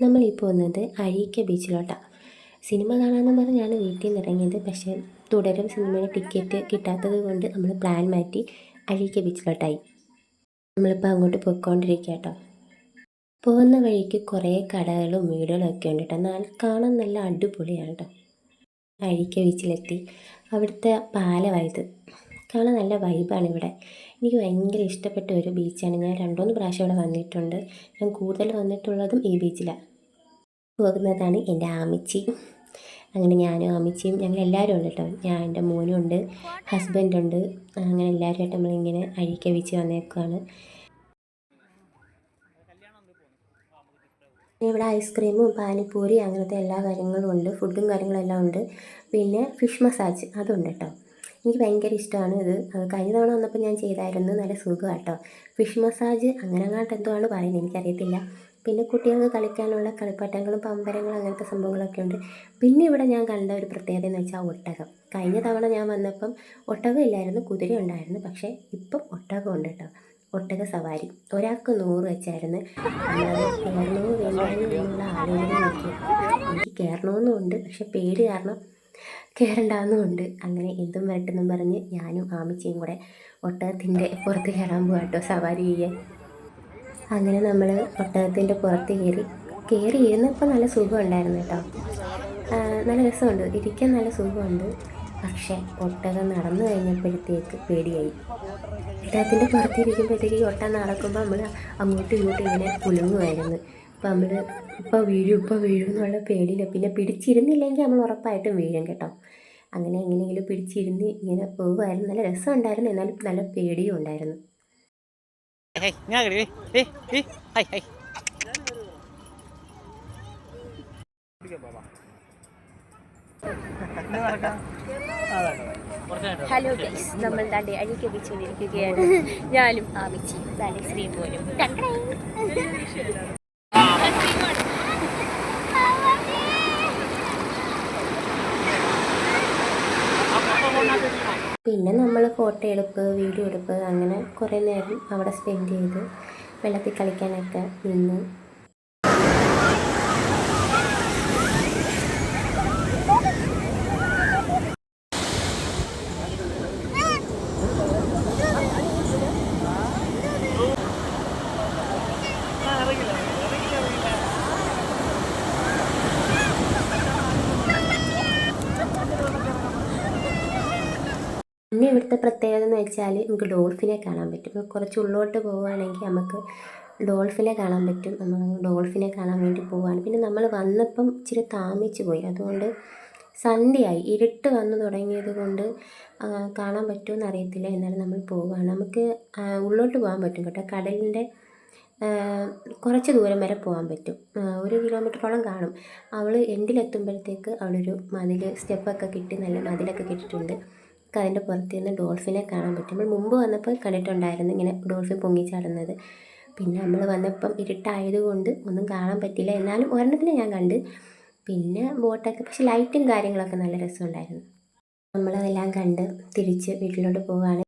നമ്മളിപ്പോൾ വന്നത് അഴീക്ക ബീച്ചിലോട്ടാണ് സിനിമ കാണാമെന്ന് പറഞ്ഞാണ് വീട്ടിൽ നിന്ന് ഇറങ്ങിയത്. പക്ഷേ തുടരും സിനിമയുടെ ടിക്കറ്റ് കിട്ടാത്തത് കൊണ്ട് നമ്മൾ പ്ലാൻ മാറ്റി അഴീക്ക ബീച്ചിലോട്ടായി. നമ്മളിപ്പോൾ അങ്ങോട്ട് പോയിക്കൊണ്ടിരിക്കുക കേട്ടോ പോകുന്ന വഴിക്ക് കുറേ കടകളും വീടുകളും ഒക്കെ ഉണ്ട് കേട്ടോ. എന്നാൽ കാണാൻ നല്ല അടിപൊളിയാണ് കേട്ടോ. അഴീക്ക ബീച്ചിലെത്തി. അവിടുത്തെ പാലമായത് കാണാൻ നല്ല വൈബാണ് ഇവിടെ. എനിക്ക് ഭയങ്കര ഇഷ്ടപ്പെട്ട ഒരു ബീച്ചാണ് ഞാൻ രണ്ടുമൂന്ന് പ്രാവശ്യം ഇവിടെ വന്നിട്ടുണ്ട്. ഞാൻ കൂടുതൽ വന്നിട്ടുള്ളതും ഈ ബീച്ചിലാണ് പോകുന്നതാണ് എന്റെ ആമിച്ചി. അങ്ങനെ ഞാനും ആമിച്ചിയും ഞങ്ങൾ എല്ലാവരും ഉണ്ട് കേട്ടോ. ഞാൻ എന്റെ മോനും ഉണ്ട് ഹസ്ബൻഡുണ്ട് അങ്ങനെ എല്ലാവരുമായിട്ട് നമ്മളിങ്ങനെ അഴിക്ക ബീച്ച് വന്നേക്കുവാണ്. ഇവിടെ ഐസ്ക്രീമും പാനിപ്പൂരി അങ്ങനത്തെ എല്ലാ കാര്യങ്ങളും ഉണ്ട്. ഫുഡും കാര്യങ്ങളെല്ലാം ഉണ്ട്. പിന്നെ ഫിഷ് മസാജ് അതുണ്ട് കേട്ടോ. എനിക്ക് ഭയങ്കര ഇഷ്ടമാണ് ഇത്. കഴിഞ്ഞ തവണ വന്നപ്പോൾ ഞാൻ ചെയ്തായിരുന്നു. നല്ല സുഖം കേട്ടോ ഫിഷ് മസാജ് അങ്ങനെ അങ്ങോട്ട് എന്തോ ആണ് പറയുന്നത്. എനിക്കറിയത്തില്ല. പിന്നെ കുട്ടികൾക്ക് കളിക്കാനുള്ള കളിപ്പാട്ടങ്ങളും പമ്പരങ്ങളും അങ്ങനത്തെ സംഭവങ്ങളൊക്കെ ഉണ്ട്. പിന്നെ ഇവിടെ ഞാൻ കണ്ട ഒരു പ്രത്യേകത എന്ന് വെച്ചാൽ ഒട്ടകം. കഴിഞ്ഞ തവണ ഞാൻ വന്നപ്പം ഒട്ടകം ഇല്ലായിരുന്നു. കുതിര ഉണ്ടായിരുന്നു. പക്ഷേ ഇപ്പം ഒട്ടകം ഉണ്ട് കേട്ടോ. ഒട്ടക സവാരി. ഒരാൾക്ക് നൂറ് വെച്ചായിരുന്നു. അല്ലാതെ കയറണമോ വേണ്ടായോ എന്നുള്ള ആലോചന നോക്കി എനിക്ക് കയറണമെന്നുണ്ട് പക്ഷെ പേടി കാരണം കയറണ്ടാവുന്നുമുണ്ട് അങ്ങനെ എന്തും വരട്ടെന്നും പറഞ്ഞ് ഞാനും ആമിച്ചയും കൂടെ ഒട്ടകത്തിന്റെ പുറത്ത് കയറാൻ പോകാം കേട്ടോ സവാരി ചെയ്യാൻ. അങ്ങനെ നമ്മൾ ഒട്ടകത്തിന്റെ പുറത്ത് കയറി കയറി ഇരുന്നപ്പോൾ നല്ല സുഖമുണ്ടായിരുന്നു കേട്ടോ. നല്ല രസമുണ്ട്. ഇരിക്കാൻ നല്ല സുഖമുണ്ട്. പക്ഷേ ഒട്ടകം നടന്നു കഴിഞ്ഞപ്പോഴത്തേക്ക് പേടിയായി. ഒട്ടകത്തിന്റെ പുറത്തിരിക്കുമ്പോഴത്തേക്ക് ഈ ഒട്ടകം നടക്കുമ്പോൾ നമ്മൾ അങ്ങോട്ടും ഇങ്ങോട്ടും ഇങ്ങനെ കുലുങ്ങുമായിരുന്നു. അപ്പോൾ നമ്മൾ ഇപ്പോൾ വീഴും ഇപ്പോൾ വീഴും എന്നുള്ള പേടിയില്ല. പിന്നെ പിടിച്ചിരുന്നില്ലെങ്കിൽ നമ്മൾ ഉറപ്പായിട്ടും വീഴും കേട്ടോ. അങ്ങനെ എങ്ങനെയെങ്കിലും പിടിച്ചിരുന്ന് ഇങ്ങനെ പോകുമായിരുന്നു. നല്ല രസം ഉണ്ടായിരുന്നു എന്നാലും നല്ല പേടിയും ഉണ്ടായിരുന്നു. ഹലോ ഗൈസ് നമ്മൾ തന്റെ അഴിക്ക് വെച്ചുകൊണ്ടിരിക്കുകയാണ് ഞാനും ആമിച്ചി തന്റെ സ്ത്രീ പോലും പിന്നെ നമ്മൾ ഫോട്ടോ എടുപ്പ് വീഡിയോ എടുപ്പ് അങ്ങനെ കുറേ നേരം അവിടെ സ്പെൻഡ് ചെയ്ത് വെള്ളത്തിൽ കളിക്കാനൊക്കെ നിന്നു പിന്നെ ഇവിടുത്തെ പ്രത്യേകത എന്ന് വെച്ചാൽ നമുക്ക് ഡോൾഫിനെ കാണാൻ പറ്റും. കുറച്ച് ഉള്ളോട്ട് പോവുകയാണെങ്കിൽ നമുക്ക് ഡോൾഫിനെ കാണാൻ പറ്റും. നമ്മൾ ഡോൾഫിനെ കാണാൻ വേണ്ടി പോവുകയാണ്. പിന്നെ നമ്മൾ വന്നപ്പം ഇച്ചിരി താമിച്ച് പോയി. അതുകൊണ്ട് സന്ധ്യയായി. ഇരുട്ട് വന്നു തുടങ്ങിയത് കൊണ്ട് കാണാൻ പറ്റുമെന്ന് അറിയത്തില്ല എന്നാലും നമ്മൾ പോവുകയാണ്. നമുക്ക് ഉള്ളോട്ട് പോകാൻ പറ്റും കേട്ടോ. കടലിന്റെ കുറച്ച് ദൂരം വരെ പോകാൻ പറ്റും. ഒരു കിലോമീറ്ററോളം കാണും. അവൾ എൻഡിലെത്തുമ്പോഴത്തേക്ക് അവളൊരു മതിൽ സ്റ്റെപ്പൊക്കെ കിട്ടി. നല്ല മതിലൊക്കെ കിട്ടിയിട്ടുണ്ട്. നമുക്ക് അതിന്റെ പുറത്ത് നിന്ന് ഡോൾഫിനെ കാണാൻ പറ്റും. നമ്മൾ മുമ്പ് വന്നപ്പോൾ കണ്ടിട്ടുണ്ടായിരുന്നു ഇങ്ങനെ ഡോൾഫിൻ പൊങ്ങിച്ചാടുന്നത്. പിന്നെ നമ്മൾ വന്നപ്പം ഇരുട്ടായതുകൊണ്ട് ഒന്നും കാണാൻ പറ്റില്ല എന്നാലും ഒരെണ്ണത്തിനെ ഞാൻ കണ്ട്. പിന്നെ ബോട്ടൊക്കെ പക്ഷെ ലൈറ്റും കാര്യങ്ങളൊക്കെ നല്ല രസമുണ്ടായിരുന്നു. നമ്മളതെല്ലാം കണ്ട് തിരിച്ച് വീട്ടിലോട്ട് പോവുകയാണ്.